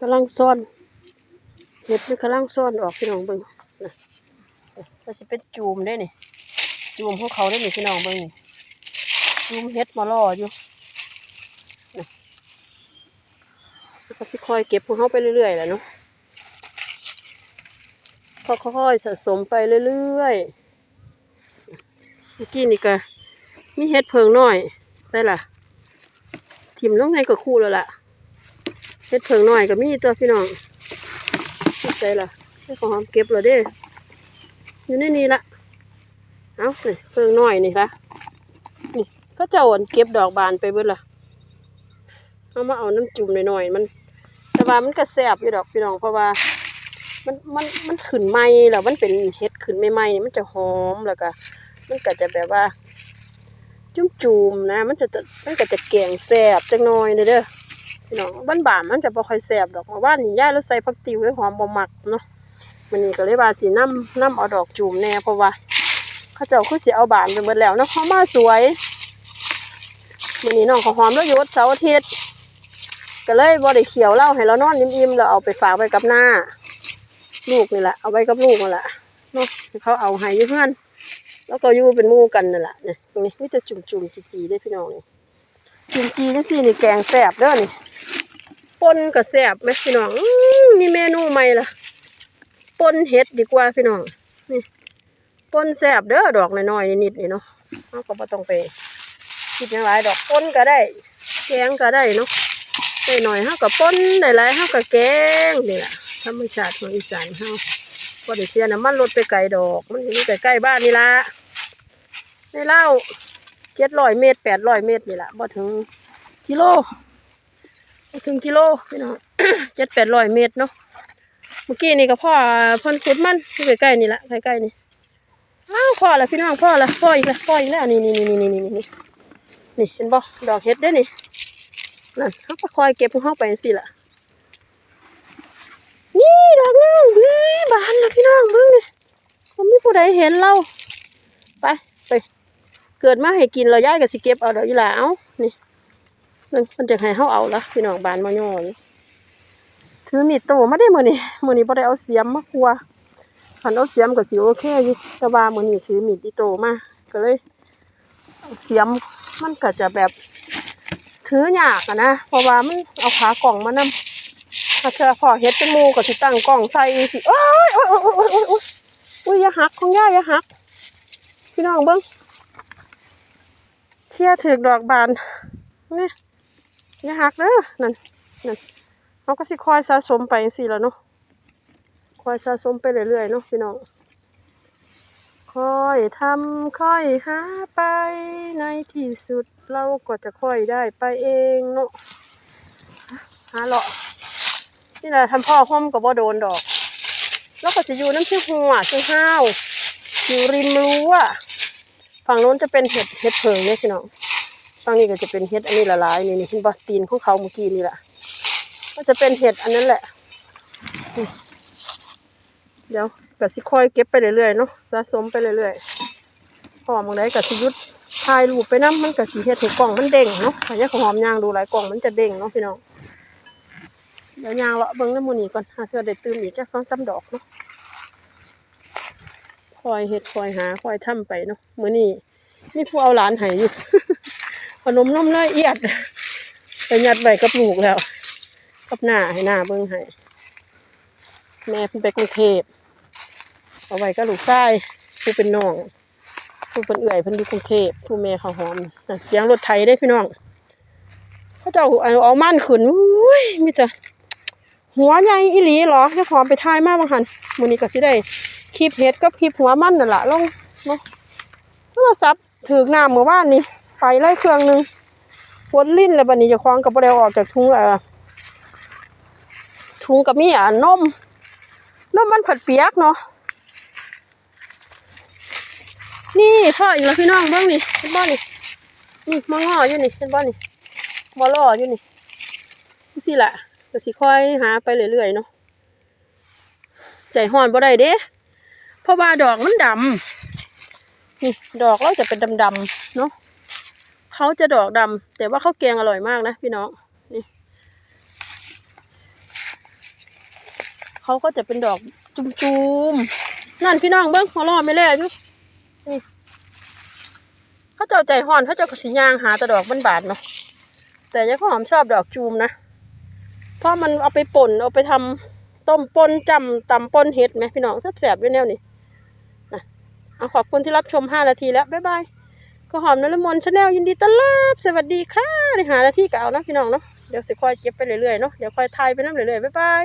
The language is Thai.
กำลังซ่อน เห็ดมันกำลังซ่อนออกพี่น้องเบิ่งนะก็สิเป็นจูมได้นี่จูมของเขาได้นี่พี่น้องเบิ่งนี่จูมเห็ดมาล่ออยู่นะแล้วก็สิคอยเก็บของเขาไปเรื่อยๆแหละเนาะค่อยๆสะสมไปเรื่อยๆเมื่อกี้นี่ก็มีเห็ดเพิงน้อย ใช่ล่ะทิมลงในก็คู่แล้วล่ะ ฮ็ดเพิงหน่อยก็มีตัวพี่น้องใส่ละให้ของหอมเก็บเลยเด้อยู่ในนี้ละเอานี่เพิงหน่อยนี่ละนี่ก็เจ้าอันเก็บดอกบานไปเบิดละเอามาเอาน้ำจุ่มหน่อยๆมัน แต่ว่ามันก็แซ่บอยู่ดอกพี่น้องเพราะว่า มันมันมันขึ้นใหม่แล้วมันเป็นเห็ดขึ้นใหม่ๆนี่มันจะหอมแล้วก็มันก็จะแบบว่าจุ่มๆนะ มันจะมันก็จะแกงแซ่บจังน่อยเด้อเด้อ พี่น้องบ้านบานมันจะบ่ค่อยแซ่บดอกเพราะว่านี่ย่าแล้วใส่ผักติวให้หอมบ่มักเนาะมันนี่ก็เลยว่าสินํนํเอาดอกจูมแน่เพราะว่าเขาเจ้าคือสิเอาบานไปหมดแล้วเนาะเขามาสวยมันนี้น้องเขาหอมแล้วยุดเสาร์อาทิตย์ก็เลยบ่ได้เขียวเล้าให้เรานอนอิ่มๆแล้วเอาไปฝากไว้กับหน้า ลูกนี่แหละเอาไว้กับลูกนั่นแหละเนาะเขาเอาให้เพื่อนแล้วก็อยู่เป็นมู่กันนั่นแหละเนี่ยตรงนี้มีแต่จุ่มๆจีๆเด้พี่น้องนี่ จุ่มจีจังซี่นี่แกงแซ่บเด้อนี่ปนกับแซ่บไหมพี่น้องมีเมนูใหม่ละปนเห็ดดีกว่าพี่น้องนี่ปนแซ่บเด้อดอกน้อยๆนิดๆนี่เนาะเราก็บ่ต้องไปคิดหยังหลายดอกปนก็ได้ แกงก็ได้เนาะได้หน่อยเฮาก็ปนได้หลายเฮาก็แกงนี่ล่ะธรรมชาติของอีสานเฮาบ่ได้เสียน้ำมันรถไปไกลดอก มันอยู่ใกล้ๆบ้านนี่ล่ะในเล่า 700เมตร800เมตรนี่แหละบ่ถึงกิโลถึงกิโลพี่น้องเจ็ดแปดร้อยเมตรเนาะเมื่อกี้นี่ก็พ่อพ่นขุดมันอยู่ใกล้ๆนี่แหละใกล้ๆนี่อ้าวพ่อละพี่น้องพ่อละพ่ออีกแล้วพ่ออีกแล้วนี่นี่นี่นี่นี่นี่นี่นี่เห็นบ่ดอกเห็ดเด้นี่นั่นเขาก็คอยเก็บของเขาไปสิล่ะนี่ดอกนึงเฮ้ยบานล้วพี่น้องเบิ่งนี่ผมมีผู้ใดเห็นเรา เกิดมาให้กินเราย้ายกับสิเก็บเอาดอกอีหลาเอานี่มันมันจะให้เฮาเอาละพี่น้องบานมาย่อนถือมีดโตมาได้มือนี้มื้อนี้บ่ได้เอาเสียมมาคัวคันเอาเสียมก็สิโอเคอยู่แต่ว่ามือนี้ถือมีดอีโตมาก็เลยเสียมมันก็จะแบบถือยากอะนะเพราะว่ามันเอาขากล่องมานำถ้าเธอพอเฮ็ดเป็นมู่ก็สิตั้งกล่องใส่สิโอ้ยโอ้ยโอ้ยโอ้ยโอ้ยโอ้ยโอ้ยอย่าหักของย่าอย่าหักพี่น้องเบิ่ง เชี่ยถึกดอกบานนี่อย่าหักเด้อนั่นนั่นเราก็สิคอยสะสมไปสิแล้วเนาะคอยสะสมไปเรื่อยๆเนาะพี่น้องคอยทำค่อยหาไปในที่สุดเราก็จะค่อยได้ไปเองเนาะหาเลาะนี่แหละทำพ่อห่มกับบ่โดนดอก แล้วก็จะอยู่น้ำชื่อหัวชื่อห้าวอยู่ริมรั้ว ฝั่งโน้นจะเป็นเห็ดเห็ดเพิงเนี่ยพี่น้องฝั่งนี้ก็จะเป็นเห็ดอันนี้ละลายนี่นี่เห็นปะตีนของเขาเมื่อกี้นี่แหละก็จะเป็นเห็ดอันนั้นแหละ เดี๋ยวก็สิค่อยเก็บไปเรื่อยๆเนาะสะสมไปเรื่อยๆพอมองได้ก็สิยุดถ่ายรูปไปน้ำมันก็สิเฮ็ดให้กล่องมันเด้งเนาะถ้าอยากหอมยางดูหลายกล่องมันจะเด้งเนาะพี่น้องเดี๋ยวยางเลาะเบิ่งน้ำมูนี่ก่อนหาเสื้อได้ตื่นอีกจักสองสามดอกเนาะ คอยเฮ็ดคอยหาคอยทำไปเนาะเมื้อนี้มีผู้เอาหลานให้อยู่ขนมนมน้อยเอียดไปยัดไว้กับลูกแล้ว กับหน้าให้หน้าเบิ่งให้แม่เพิ่นไปกรุงเทพเอาไว้กับลูกชายผู้เป็นน้องผู้เป็นเอื่อยเพิ่นอยู่กรุงเทพผู้แม่เขาวหอมเสียงรถไถได้พี่น้องเขาเจ้าเอาเอาม่านขึ้นอุ้ยมีแต่หัวใหญ่อีหลีเหรอเจ้าของไปทายมากบางหันมือนี้ก็สิได้ คลิปเฮ็ดกับคลิปหัวมันนั่นแหละลงเนาะโทรศัพท์ถือน้ำเมื่อวานนี้ไฟไล่เครื่องหนึงปวดลิ้นแล้วบัดนี้จะคล้องกับบ่ได้เอาออกจากถุงเอ่อถุงกับมีอะนมนมมันผัดเปียกเนาะนี่พ่ออีกแล้วพี่น้องเบิ่งนี่เห็นบ่นี่นี่มางออยู่นี่เห็นบ่นี่บ่ล่ออยู่นี่จังซี่ล่ะก็สิค่อยหาไปเรื่อยๆเนาะใจฮ้อนบ่ได้เด้ เพราะว่าดอกมันดำนี่ดอกเราจะเป็นดำๆเนาะเขาจะดอกดำแต่ว่าข้าวแกงอร่อยมากนะพี่น้องนี่เขาก็จะเป็นดอกจุ่มๆนั่นพี่น้องเบิ้งหัวล้อไม่แล่อยู่นี่เขาเจ้าใจห่อนเขาเจ้ากสิยางหาแต่ดอกมันบาดเนาะแต่ยายข้าวหอมชอบดอกจูมนะเพราะมันเอาไปป่นเอาไปทำต้มป่นจำตำป่นเห็ดไหมพี่น้องแซ่บๆด้วยแนวนี้ เอาขอบคุณที่รับชมห้านาทีแล้ว บ๊ายบายก็หอมนลมนชาแนลยินดีต้อนรับ สวัสดีค่ะในหานาทีก็เอานะพี่น้องเนาะเดี๋ยวสิคอยเก็บไปเรื่อยๆเนาะเดี๋ยวคอยทายไปน้ำเรื่อยๆบ๊ายบาย